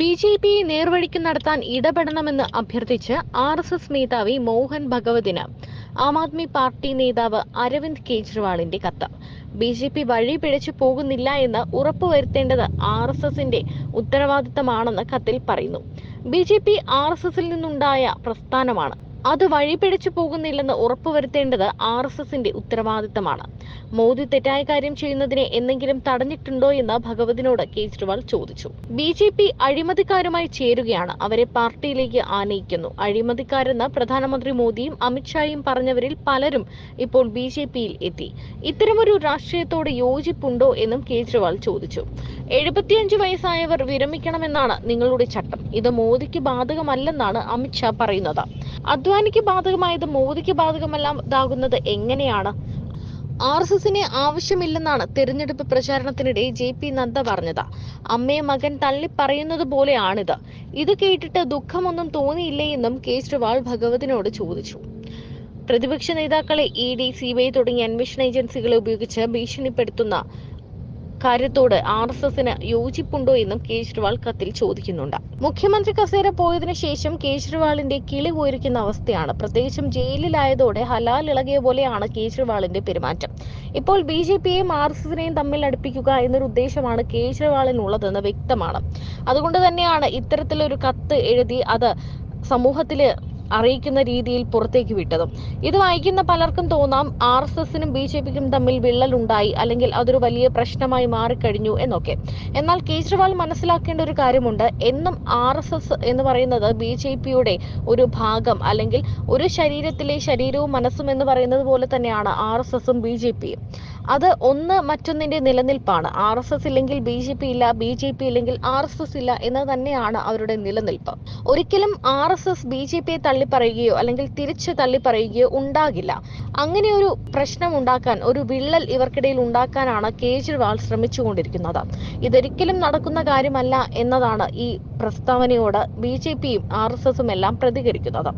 B J പിയെ നേർവഴിക്ക് നടത്താൻ ഇടപെടണമെന്ന് അഭ്യർത്ഥിച്ച് ആർ എസ് എസ് മേധാവി മോഹൻ ഭഗവതിന് ആം ആദ്മി പാർട്ടി നേതാവ് അരവിന്ദ് കെജ്രിവാളിന്റെ കത്ത്. ബി ജെ പി വഴി പിഴച്ചു പോകുന്നില്ല എന്ന് ഉറപ്പുവരുത്തേണ്ടത് ആർ എസ് എസിന്റെ ഉത്തരവാദിത്തമാണെന്ന് കത്തിൽ പറയുന്നു. B J P R S എസിൽ നിന്നുണ്ടായ പ്രസ്ഥാനമാണ്. അത് വഴിപിഴച്ചു പോകുന്നില്ലെന്ന് ഉറപ്പുവരുത്തേണ്ടത് ആർ എസ് എസിന്റെ ഉത്തരവാദിത്തമാണ്. മോദി തെറ്റായ കാര്യം ചെയ്യുന്നതിനെ എന്തെങ്കിലും തടഞ്ഞിട്ടുണ്ടോ എന്ന് ഭഗവതിനോട് കേജ്രിവാൾ ചോദിച്ചു. ബി ജെ പി അഴിമതിക്കാരുമായി ചേരുകയാണ്. അവരെ പാർട്ടിയിലേക്ക് ആനയിക്കുന്നു. അഴിമതിക്കാരെന്ന് പ്രധാനമന്ത്രി മോദിയും അമിത്ഷായും പറഞ്ഞവരിൽ പലരും ഇപ്പോൾ ബി ജെ പിയിൽ എത്തി. ഇത്തരമൊരു രാഷ്ട്രീയത്തോട് യോജിപ്പുണ്ടോ എന്നും കേജ്രിവാൾ ചോദിച്ചു. എഴുപത്തിയഞ്ച് വയസ്സായവർ വിരമിക്കണമെന്നാണ് നിങ്ങളുടെ ചട്ടം. ഇത് മോദിക്ക് ബാധകമല്ലെന്നാണ് അമിത്ഷാ പറയുന്നത്. അദ്വാനിക്ക് ബാധകമായത് മോദിക്ക് ബാധകമല്ലാതാകുന്നത് എങ്ങനെയാണ്? ആർ എസ് എസിനെ ആവശ്യമില്ലെന്നാണ് തെരഞ്ഞെടുപ്പ് പ്രചാരണത്തിനിടെ ജെ പി നദ്ദ പറഞ്ഞത്. അമ്മയെ മകൻ തള്ളി പറയുന്നത് പോലെയാണിത്. ഇത് കേട്ടിട്ട് ദുഃഖമൊന്നും തോന്നിയില്ലേ എന്നും കേജ്രിവാൾ ഭഗവതിനോട് ചോദിച്ചു. പ്രതിപക്ഷ നേതാക്കളെ E D C B I തുടങ്ങിയ അന്വേഷണ ഏജൻസികളെ ഉപയോഗിച്ച് ഭീഷണിപ്പെടുത്തുന്ന കാര്യത്തോട് ആർ എസ് എസിന് യോജിപ്പുണ്ടോ എന്നും കേജ്രിവാൾ കത്തിൽ ചോദിക്കുന്നുണ്ട്. മുഖ്യമന്ത്രി കസേര പോയതിനു ശേഷം കേജ്രിവാളിന്റെ കിളി പോയിരിക്കുന്ന അവസ്ഥയാണ്. പ്രത്യേകിച്ചും ജയിലിലായതോടെ ഹലാൽ ഇളകിയ പോലെയാണ് കേജ്രിവാളിന്റെ പെരുമാറ്റം. ഇപ്പോൾ ബി ജെ പിയെയും ആർ എസ് എസിനെയും തമ്മിൽ അടുപ്പിക്കുക എന്നൊരു ഉദ്ദേശമാണ് കേജ്രിവാളിനുള്ളതെന്ന് വ്യക്തമാണ്. അതുകൊണ്ട് തന്നെയാണ് ഇത്തരത്തിലൊരു കത്ത് എഴുതി അത് സമൂഹത്തിൽ അറിയിക്കുന്ന രീതിയിൽ പുറത്തേക്ക് വിട്ടതും. ഇത് വായിക്കുന്ന പലർക്കും തോന്നാം ആർ എസ് എസിനും ബി ജെ പിക്കും തമ്മിൽ വിള്ളലുണ്ടായി അല്ലെങ്കിൽ അതൊരു വലിയ പ്രശ്നമായി മാറിക്കഴിഞ്ഞു എന്നൊക്കെ. എന്നാൽ കേജ്രിവാൾ മനസ്സിലാക്കേണ്ട ഒരു കാര്യമുണ്ട്. എന്നും ആർ എസ് എസ് എന്ന് പറയുന്നത് ബി ജെ പിയുടെ ഒരു ഭാഗം അല്ലെങ്കിൽ ഒരു ശരീരത്തിലെ ശരീരവും മനസ്സും എന്ന് പറയുന്നത് പോലെ തന്നെയാണ് ആർ എസ് എസും ബി ജെ പിയും. അത് ഒന്ന് മറ്റൊന്നിന്റെ നിലനിൽപ്പാണ്. ആർ എസ് എസ് ഇല്ലെങ്കിൽ ബി ജെ പി ഇല്ല ബി ജെ പി ഇല്ലെങ്കിൽ ആർ എസ് എസ് ഇല്ല എന്ന് തന്നെയാണ് അവരുടെ നിലനിൽപ്പ്. ഒരിക്കലും R S S B J പിയെ തള്ളിപ്പറയുകയോ അല്ലെങ്കിൽ തിരിച്ച് തള്ളിപ്പറയുകയോ ഉണ്ടാകില്ല. അങ്ങനെ ഒരു പ്രശ്നം ഉണ്ടാക്കാൻ ഒരു വിള്ളൽ ഇവർക്കിടയിൽ ഉണ്ടാക്കാനാണ് കേജ്രിവാൾ ശ്രമിച്ചുകൊണ്ടിരിക്കുന്നത്. ഇതൊരിക്കലും നടക്കുന്ന കാര്യമല്ല എന്നതാണ് ഈ പ്രസ്താവനയോട് ബി ജെ പിയും ആർ എസ് എസും എല്ലാം പ്രതികരിക്കുന്നത്.